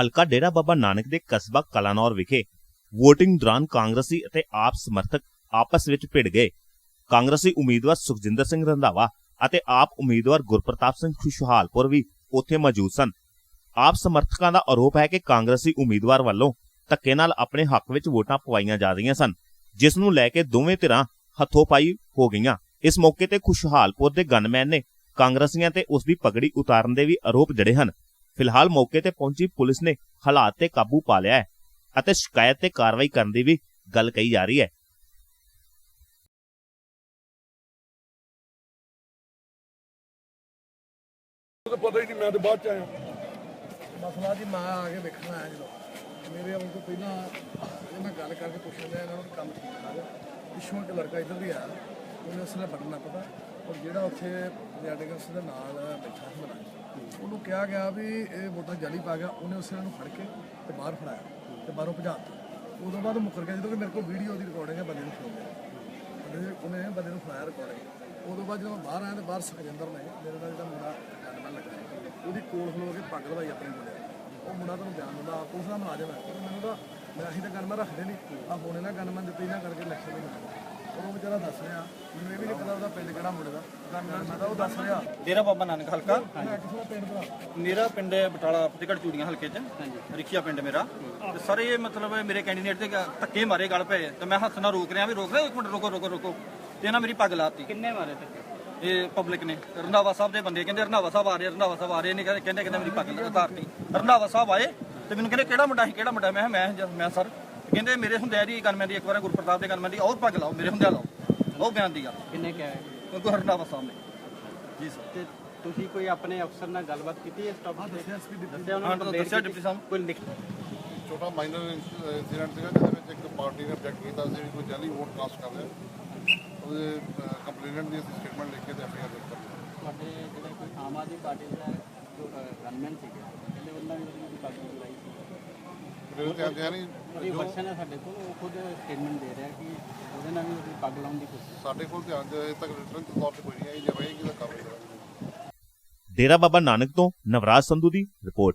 ਹਲਕਾ ਡੇਰਾ ਬਾਬਾ ਨਾਨਕ ਦੇ ਕਸਬਾ ਕਲਾਨੌਰ ਵਿਖੇ VOTING ਦੌਰਾਨ ਕਾਂਗਰਸੀ ਅਤੇ ਆਪ ਸਮਰਥਕ ਆਪਸ ਵਿੱਚ ਭਿੜ ਗਏ। ਕਾਂਗਰਸੀ ਉਮੀਦਵਾਰ ਸੁਖਜਿੰਦਰ ਸਿੰਘ ਰੰਧਾਵਾ ਅਤੇ ਆਪ ਉਮੀਦਵਾਰ ਗੁਰਪ੍ਰਤਾਪ ਸਿੰਘ ਖੁਸ਼ਹਾਲਪੁਰ ਵੀ ਉੱਥੇ ਮੌਜੂਦ ਸਨ। ਆਪ ਸਮਰਥਕਾਂ ਦਾ ਆਰੋਪ ਹੈ ਕਿ ਕਾਂਗਰਸੀ ਉਮੀਦਵਾਰ ਵੱਲੋਂ ਧੱਕੇ ਨਾਲ ਆਪਣੇ ਹੱਕ ਵਿੱਚ ਵੋਟਾਂ ਪਵਾਈਆਂ ਜਾ ਰਹੀਆਂ ਸਨ, ਜਿਸ ਨੂੰ ਲੈ ਕੇ ਦੋਵੇਂ ਧਿਰਾਂ ਹੱਥੋਂ-ਪਾਈ ਹੋ ਗਈਆਂ। ਇਸ ਮੌਕੇ ਤੇ ਖੁਸ਼ਹਾਲਪੁਰ ਦੇ ਗਨਮੈਨ ਨੇ ਕਾਂਗਰਸੀਆਂ ਤੇ ਉਸ ਦੀ ਪਗੜੀ ਉਤਾਰਨ ਦੇ ਵੀ ਆਰੋਪ ਜੜੇ ਹਨ। ਫਿਲਹਾਲ ਮੌਕੇ ਤੇ ਪਹੁੰਚੀ ਪੁਲਿਸ ਨੇ ਹਾਲਾਤ ਤੇ ਕਾਬੂ ਪਾ ਲਿਆ ਹੈ ਅਤੇ ਸ਼ਿਕਾਇਤ ਤੇ ਕਾਰਵਾਈ ਕਰਨ ਦੀ ਵੀ ਗੱਲ ਕਹੀ ਜਾ ਰਹੀ ਹੈ। ਪਤਾ ਹੀ ਨਹੀਂ ਮੈਂ ਤਾਂ ਬਾਅਦ ਚ ਆਇਆ। ਮਸਲਾ ਜੀ ਮੈਂ ਆ ਕੇ ਵੇਖਣ ਆਇਆ ਜਦੋਂ। ਮੇਰੇ ਆਉਣ ਤੋਂ ਪਹਿਲਾਂ ਇਹ ਮੈਂ ਗੱਲ ਕਰਕੇ ਪੁੱਛ ਲਿਆ ਇਹਨਾਂ ਨੂੰ ਵੀ ਕੰਮ ਠੀਕ ਠਾਕ ਹੈ ਪਿੱਛੋਂ ਇੱਕ ਲੜਕਾ ਇੱਧਰ ਵੀ ਆਇਆ ਉਹਨੇ ਉਸਨੇ ਬਟਨਾ ਪਤਾ। ਔਰ ਜਿਹੜਾ ਉੱਥੇ ਰੈਡੀਕਲਸ ਦੇ ਨਾਲ ਬੈਠਾ ਸੀ ਬਣਾ ਉਹਨੂੰ ਕਿਹਾ ਗਿਆ ਵੀ ਇਹ ਵੋਟਾਂ ਜਾਲੀ ਪਾ ਗਿਆ ਉਹਨੇ ਉਸੇ ਨੂੰ ਫੜ ਕੇ ਤੇ ਬਾਹਰ ਫੜਾਇਆ ਤੇ ਬਾਹਰੋਂ ਭਜਾ ਭਜਾਤਾ ਉਦੋਂ ਬਾਅਦ ਮੁੱਕਰ ਗਿਆ ਜਦੋਂ ਕਿ ਮੇਰੇ ਕੋਲ ਵੀਡੀਓ ਦੀ ਰਿਕਾਰਡਿੰਗ ਹੈ ਬੰਦੇ ਨੂੰ ਫੜਾਉਂਦੇ ਬੰਦੇ ਉਹਨੇ ਬੰਦੇ ਨੂੰ ਫੜਾਇਆ ਰਿਕਾਰਡਿੰਗ ਉਦੋਂ ਬਾਅਦ ਜਦੋਂ ਬਾਹਰ ਆਇਆ ਤੇ ਬਾਹਰ ਸੁਖਜਿੰਦਰ ਨੇ ਮੇਰੇ ਨਾਲ ਜਿਹੜਾ ਮੁੰਡਾ ਗਨਮੈਨ ਲੱਗਾ ਸੀ, ਉਹਦੀ ਕੋਲ ਖਲੋ ਕੇ ਪੱਗ ਲਵਾਈ ਆਪਣੇ ਮੁੰਡੇ ਉਹ ਮੁੰਡਾ ਤੁਹਾਨੂੰ ਬਿਆਨ ਦਿੰਦਾ ਆਪ ਉਸ ਦਾ ਮੁਲਾਜ਼ਮ ਹੈ। ਪਰ ਮੈਨੂੰ ਤਾਂ ਮੈਂ ਅਸੀਂ ਤਾਂ ਗਨਮੈਨ ਰੱਖਦੇ ਨਹੀਂ ਆ ਫੋਨ ਇਹਨਾਂ ਗਨਮੈਨ ਦਿੱਤੇ ਨਾ ਕਰਕੇ ਇਲੈਕਸ਼ਨ ਨਹੀਂ ਹੋਇਆ ਉਹ ਵਿਚਾਰਾ ਦੱਸ ਰਿਹਾ ਮੈਨੂੰ ਇਹ ਵੀ ਨਹੀਂ ਪਤਾ ਉਹਦਾ ਪਿੰਡ ਕਿਹੜਾ ਮੁੰਡੇ ਦਾ। ਗਨਮੈਨ ਮੈਂ ਤਾਂ ਉਹ ਦੱਸ ਰਿਹਾ। ਡੇਰਾ ਬਾਬਾ ਨਾਨਕ ਹਲਕਾ। ਮੇਰਾ ਪਿੰਡ ਹੈ ਬਟਾਲਾ ਫਤਿਹਗੜ੍ਹ ਚੂੜੀਆਂ ਹਲਕੇ 'ਚ। ਰਿਖੀਆ ਪਿੰਡ ਮੇਰਾ। ਤੇ ਸਰ ਇਹ ਮਤਲਬ ਮੇਰੇ ਕੈਂਡੀਡੇਟ ਤੇ ਧੱਕੇ ਮਾਰੇ ਗਲ ਪਏ। ਤੇ ਮੈਂ ਹੱਥ ਨਾਲ ਰੋਕ ਰਿਹਾ ਵੀ ਰੋਕ ਰਿਹਾ ਇੱਕ ਮਿੰਟ ਰੁਕੋ ਰੁਕੋ ਰੁਕੋ। ਤੇ ਇਹਨਾਂ ਮੇਰੀ ਪੱਗ ਲਾਤੀ। ਕਿੰਨੇ ਮਾਰੇ ਧੱਕੇ? ਇਹ ਪਬਲਿਕ ਨੇ। ਰੰਧਾਵਾ ਸਾਹਿਬ ਦੇ ਬੰਦੇ ਕਹਿੰਦੇ ਰੰਧਾਵਾ ਸਾਹਿਬ ਆ ਰਹੇ ਰੰਧਾਵਾ ਸਾਹਿਬ ਆ ਰਹੇ ਨੇ ਕਹਿੰਦੇ ਕਹਿੰਦੇ ਮੇਰੀ ਪੱਗ ਉਤਾਰਤੀ। ਰੰਧਾਵਾ ਸਾਹਿਬ ਆਏ ਤੇ ਮੈਨੂੰ ਕਹਿੰਦੇ ਕਿਹੜਾ ਮੁੰਡਾ ਸੀ ਕਿਹੜਾ ਮੁੰਡਾ? ਮੈਂ ਕਿਹਾ ਮੈਂ ਮੈਂ ਸਰ ਕਹਿੰਦੇ ਮੇਰੇ ਹੁੰਦਿਆਂ ਦੀ ਗਨਮੈਨ ਦੀ ਇੱਕ ਵਾਰ ਗੁਰਪ੍ਰਤਾਪ ਦੇ ਗਨਮੈਨ ਦੀ ਔਰ ਪੱਗ ਲਾਓ ਮੇਰੇ ਹੁੰਦਿਆਂ ਲਾਓ। ਉਹ ਬਿਆਨ ਦੀ ਗੱਲ। ਕਿੰਨੇ ਕਿਹਾ ਹੈ ਕਿਉਂਕਿ ਰੰਧਾਵਾ ਸਾਹਿਬ ਨੇ ਜੀ ਸਰ ਤੇ ਤੁਸੀਂ ਕੋਈ ਆਪਣੇ ਅਫਸਰ ਨਾਲ ਗੱਲਬਾਤ ਕੀਤੀ ਇਸ ਟੌਪਿਕ ਤੇ? ਦੱਸਿਆ ਉਹਨਾਂ ਹਾਂ, ਨੂੰ ਦੱਸਿਆ? ਡਿਪਟੀ ਸਾਹਿਬ। ਕੋਈ ਲਿਖ ਛੋਟਾ ਮਾਈਨਰ ਇਨਸੀਡੈਂਟ ਸੀਗਾ ਜਿਹਦੇ ਵਿੱਚ ਇੱਕ ਪਾਰਟੀ ਨੇ ਆਬਜੈਕਟ ਕੀਤਾ ਸੀ ਵੀ ਕੋਈ ਜਾਲੀ ਵੋਟ ਕਾਸਟ ਕਰ ਰਿਹਾ ਉਹਦੇ ਕੰਪਲੇਨੈਂਟ ਦੀ ਸਟੇਟਮੈਂਟ ਲਿਖ ਕੇ ਤੇ ਐਫਆਈਆਰ ਦਰਜ ਕਰ ਤੁਹਾਡੇ ਜਿਹੜੇ ਕੋਈ ਆਮ ਆਦਮੀ ਪਾਰਟੀ ਦਾ ਜੋ ਗਨਮੈਨ ਸੀਗੇ ਕਹਿੰਦੇ ਉਹਨਾਂ ਨੇ ਪੱਗ ਲਾਈ ਸੀ। ਨਹੀਂ ਵਰਸ਼ਨ ਹੈ ਸਾਡੇ ਕੋਲ ਉਹ ਖੁਦ ਸਟੇਟਮੈਂਟ ਦੇ ਰਿਹਾ ਕਿ ਉਹਦੇ ਨਾਲ ਵੀ ਉਹਦੀ ਪੱਗ ਲਾਉਣ ਦੀ ਕੋਸ਼ਿਸ਼। ਸਾਡੇ ਕੋਲ ਧਿਆਨ ਦੇ ਅਜੇ ਤੱਕ ਰਿਟਰਨ ਤੌਰ ਤੇ ਕੋਈ ਨਹੀਂ ਆਈ ਜੇ ਹੋਏਗੀ ਤਾਂ ਕਾਰਵਾਈ ਕਰਾਂਗੇ ਡੇਰਾ ਬਾਬਾ ਨਾਨਕ ਤੋਂ ਨਵਰਾਜ ਸੰਧੂ ਦੀ ਰਿਪੋਰਟ।